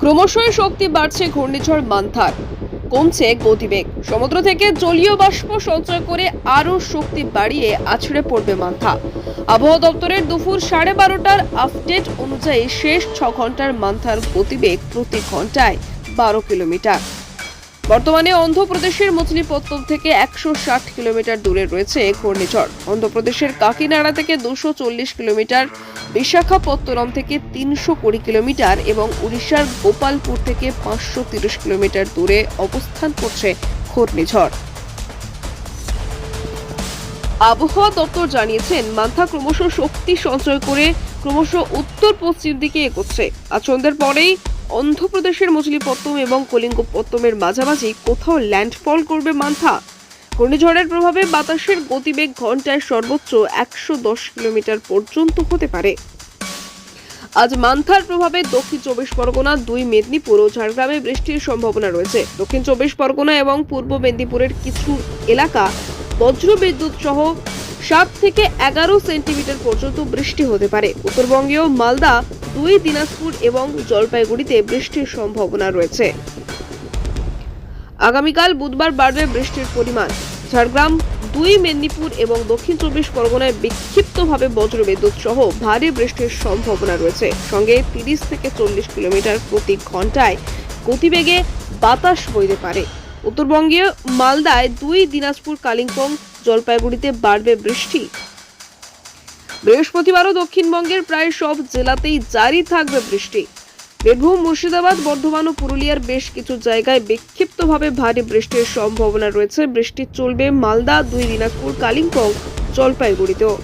ক্রমশই শক্তি বাড়ছে ঘূর্ণিঝড় মান্থার। কমছে গতিবেগ। সমুদ্র থেকে জলীয় বাষ্প সঞ্চয় করে আরও শক্তি বাড়িয়ে আছড়ে পড়বে মান্থা। আবহাওয়া দপ্তরের দুপুর সাড়ে বারোটার আপডেট অনুযায়ী শেষ ছ ঘণ্টার মান্থার গতিবেগ প্রতি ঘন্টায় বারো কিলোমিটার। বর্তমানে অন্ধ্রপ্রদেশের মছলিপত্তম থেকে একশো ষাট কিলোমিটার দূরে রয়েছে ঘূর্ণিঝড়। অন্ধ্রপ্রদেশের কাকিনাড়া থেকে দুশো চল্লিশ কিলোমিটার, বিশাখাপত্তনম থেকে তিনশো কুড়ি কিলোমিটার এবং উড়িষ্যার গোপালপুর থেকে পাঁচশো তিরিশ কিলোমিটার দূরে অবস্থান করছে ঘূর্ণিঝড়। আবহাওয়া দপ্তর জানিয়েছেন, মান্থা ক্রমশ শক্তি সঞ্চয় করে ক্রমশ উত্তর পশ্চিম দিকে এগোচ্ছে। সন্ধ্যের পরেই অন্ধ্রপ্রদেশের মছলিপত্তম এবং কলিঙ্গপত্তমের মাঝামাঝি কোথাও ল্যান্ডফল করবে মান্থা? ঘূর্ণিঝড়ের প্রভাবে বাতাসের গতিবেগ ঘন্টায় সর্বোচ্চ একশো দশ কিলোমিটার পর্যন্ত হতে পারে। আজ মান্থার প্রভাবে দক্ষিণ চব্বিশ পরগনা, দুই মেদিনীপুর ও ঝাড়গ্রামে বৃষ্টির সম্ভাবনা রয়েছে। দক্ষিণ চব্বিশ পরগনা এবং পূর্ব মেদিনীপুরের কিছু এলাকা বজ্রবিদ্যুৎ সহ সাত থেকে এগারো সেন্টিমিটার পর্যন্ত বৃষ্টি হতে পারে। উত্তরবঙ্গীয় মালদা, দুই দিনাজপুর এবং জলপাইগুড়িতে বৃষ্টির সম্ভাবনা রয়েছে। আগামীকাল বুধবার বাড়বে বৃষ্টির পরিমাণ। ঝাড়গ্রাম, দুই মেদিনীপুর এবং দক্ষিণ চব্বিশ পরগনায় বিক্ষিপ্তভাবে বজ্রবিদ্যুৎ সহ ভারী বৃষ্টির সম্ভাবনা রয়েছে। সঙ্গে তিরিশ থেকে চল্লিশ কিলোমিটার প্রতি ঘন্টায় গতিবেগে বাতাস বইতে পারে। উত্তরবঙ্গীয় মালদায় দুই, দিনাজপুর, কালিম্পং জলপাইগুড়িতে বাড়বে বৃষ্টি। বৃহস্পতিবারও দক্ষিণবঙ্গের প্রায় সব জেলাতেই জারি থাকবে বৃষ্টি। বীরভূম, মুর্শিদাবাদ, বর্ধমান ও পুরুলিয়ার বেশ কিছু জায়গায় বিক্ষিপ্তভাবে ভারী বৃষ্টির সম্ভাবনা রয়েছে। বৃষ্টি চলবে মালদা, দুই, দিনাজপুর, কালিম্পং, জলপাইগুড়িতেও।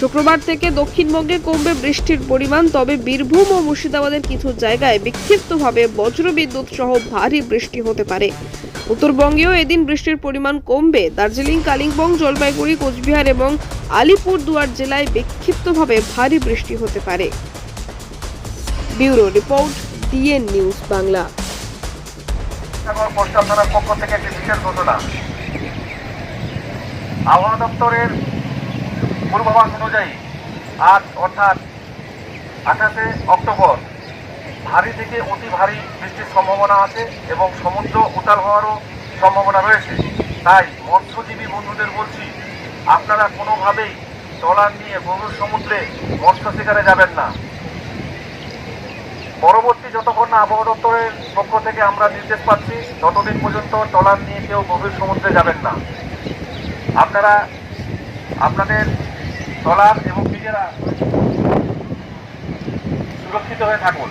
শুক্রবার থেকে দক্ষিণবঙ্গে কমবে বৃষ্টির পরিমাণ, তবে বীরভূম ও মুর্শিদাবাদের কিছু জায়গায় বিক্ষিপ্তভাবে বজ্রবিদ্যুৎ সহ ভারী বৃষ্টি হতে পারে। উত্তরবঙ্গেও এদিন বৃষ্টির পরিমাণ কমবে। দার্জিলিং, কালিম্পং, জলপাইগুড়ি, কোচবিহার এবং আলিপুর দুয়ার জেলায় বিক্ষিপ্তভাবে ভারী বৃষ্টি হতে পারে। Bureau report, DN news Bangla. পক্ষ থেকে আবহাওয়া দপ্তরের পূর্বাভাস অনুযায়ী আজ অর্থাৎ আঠাশে অক্টোবর ভারী থেকে অতি ভারী বৃষ্টির সম্ভাবনা আছে এবং সমুদ্র উতাল হওয়ারও সম্ভাবনা রয়েছে। তাই মৎস্যজীবী বন্ধুদের বলছি, আপনারা কোনোভাবেই ট্রলার নিয়ে গভীর সমুদ্রে মৎস্য শিকারে যাবেন না। পরবর্তী যতক্ষণ না আবহাওয়া দপ্তরের পক্ষ থেকে আমরা নির্দেশ পাচ্ছি, ততদিন পর্যন্ত ট্রলার নিয়ে কেউ গভীর সমুদ্রে যাবেন না। আপনারা, আপনাদের ট্রলার এবং নিজেরা সুরক্ষিত হয়ে থাকুন।